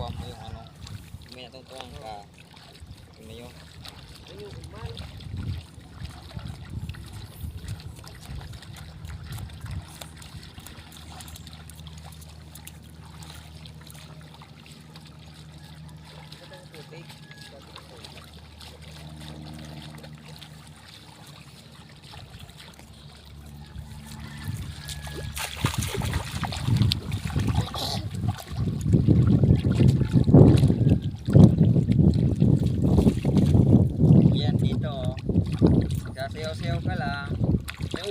para makuha mo yung ano. Kung may natungtungan ka, yun na yun. Yan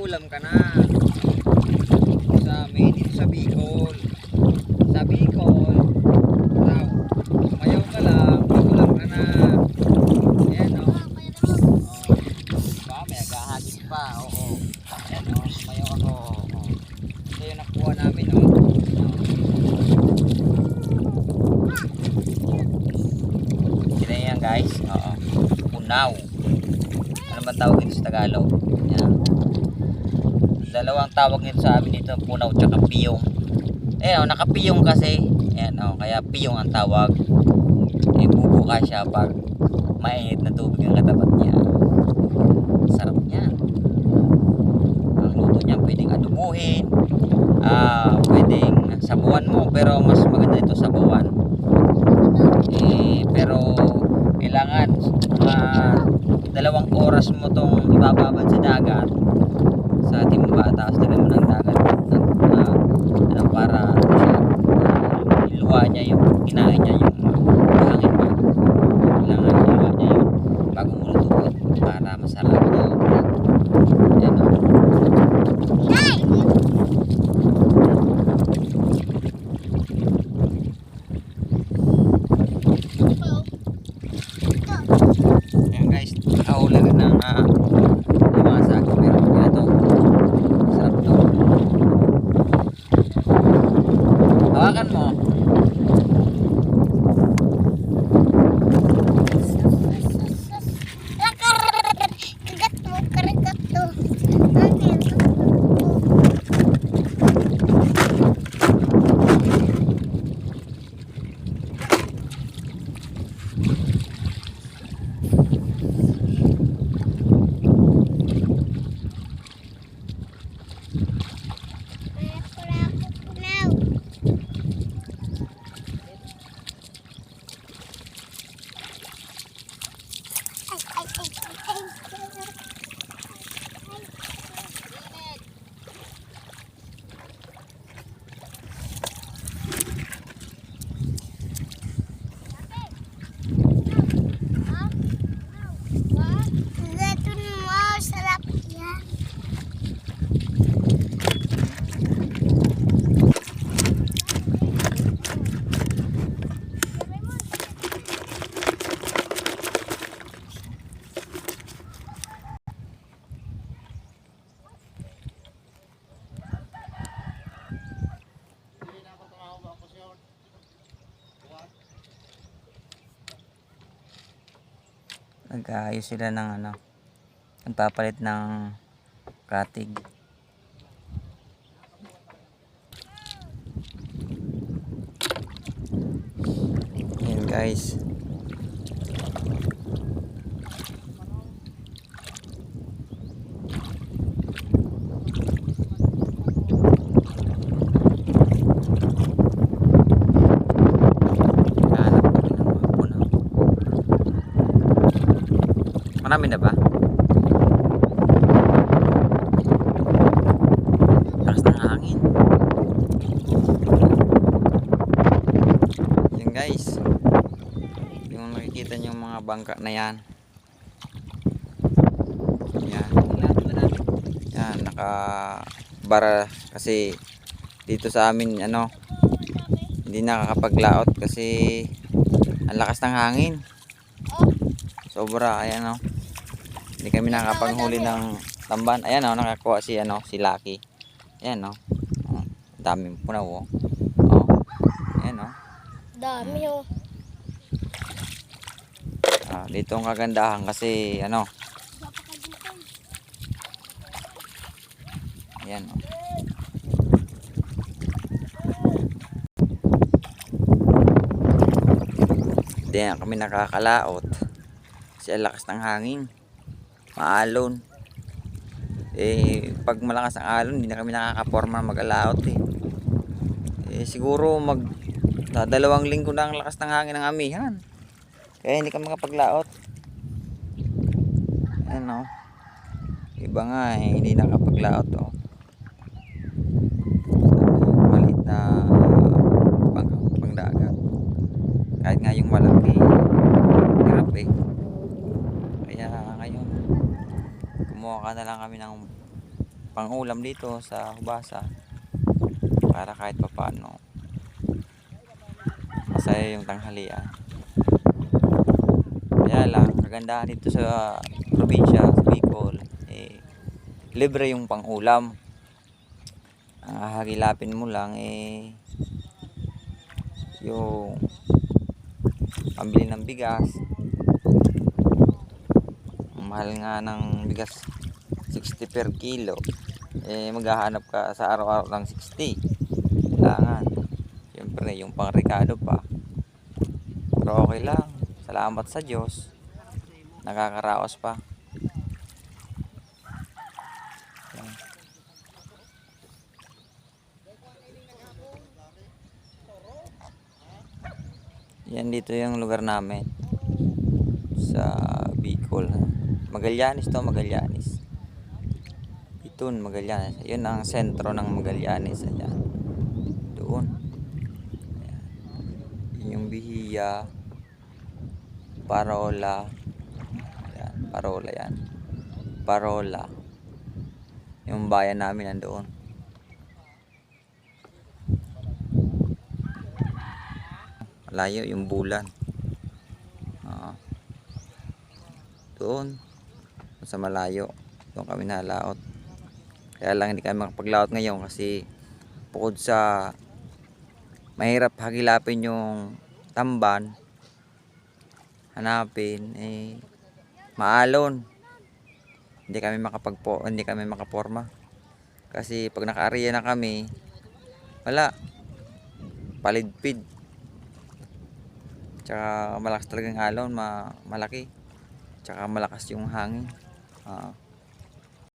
ulam ka na. Sa amin, dito sa Bicol. Sa Bicol. Raw. Mayaw ka lang. May ulam ka na. Yan o. Oh. Ba, may agahagis pa. Oo. Yan o. Oh. Mayaw ako. Ito yung nakuha namin o. Oh. Sila yan guys. Oo. Unaw. Ano ba tawag dito sa Tagalog? Yan. Dalawang tawag nito sa amin dito, punaw tsaka piyong. Eh, oh, nakapiyong kasi. Yan, oh, kaya piyong ang tawag. Eh, bubuka siya pag mainit na tubig ang katapat niya. Sarap niyan. Ang luto niya pwedeng adubuhin. Ah, pwedeng sabuan mo, pero mas maganda ito sabuan. Eh, pero kailangan mga dalawang oras mo tong ibababad sa dagat tapos lagyan mo ng dagat. At, ah, ano, para siya ah, iluwa niya yung kinain niya yung ah, hangin niya. Kailangan iluwa niya yun bago mo para masarap yan o Ayan guys, nakahuli ka ng uh, ay, ay, ay, ay, ay. Nag-aayos sila ng ano, nagpapalit ng katig. Ayan guys. Marami na ba? Lakas ng hangin. Yan guys. Yung nakikita nyo mga bangka na yan. Yan. Yan, naka bara kasi dito sa amin ano hindi nakakapaglaot kasi ang lakas ng hangin. Sobra, ayan o. Hindi kami nakapanghuli ng tamban. Ayan oh, nakakuha si ano, si Lucky. Ayan oh. Hmm, oh daming punaw oh. oh. Ayan oh. Dami oh. Ah, dito ang kagandahan kasi ano. Ayan oh. Diyan kami nakakalaot. Kasi lakas ng hangin. Maalon. Eh, pag malakas ang alon, hindi na kami nakakaporma mag-alaot eh. Eh, siguro mag dalawang linggo na ang lakas ng hangin ng amihan. Kaya hindi kami makapaglaot. Ano? Iba nga eh, hindi nakapaglaot oh. Malit na pang, pangdagat. Kahit nga yung malaki, hirap eh. Kaya ngayon, kumuha ka na lang kami ng pangulam dito sa Hubasa para kahit papaano masaya yung tanghalian. Kaya lang, kagandahan dito sa probinsya, sa Bicol, eh, libre yung pangulam. Ang hahagilapin mo lang, eh, yung pambili ng bigas. Mahal nga ng bigas 60 per kilo. Eh, maghahanap ka sa araw-araw ng 60. Kailangan. Siyempre, yung pang-rekado pa. Pero okay lang. Salamat sa Diyos. Nakakaraos pa. Yan. Dito yung lugar namin. Sa Bicol. Magallanes to, Magallanes. Itun, Magallanes. Yun ang sentro ng Magallanes. Ayan. Doon. Ayan. Yun yung Bihiya. Parola. Ayan. Parola yan. Parola. Yung bayan namin nandoon. Malayo yung bulan. Oo. Doon. Sa malayo. Doon kami nalaot. Kaya lang hindi kami makapaglaot ngayon kasi bukod sa mahirap hagilapin yung tamban hanapin eh maalon. Hindi kami makapagpo hindi kami makaporma. Kasi pag naka-area na kami wala. Palidpid. Tsaka malakas talagang alon ma malaki tsaka malakas yung hangin Ah.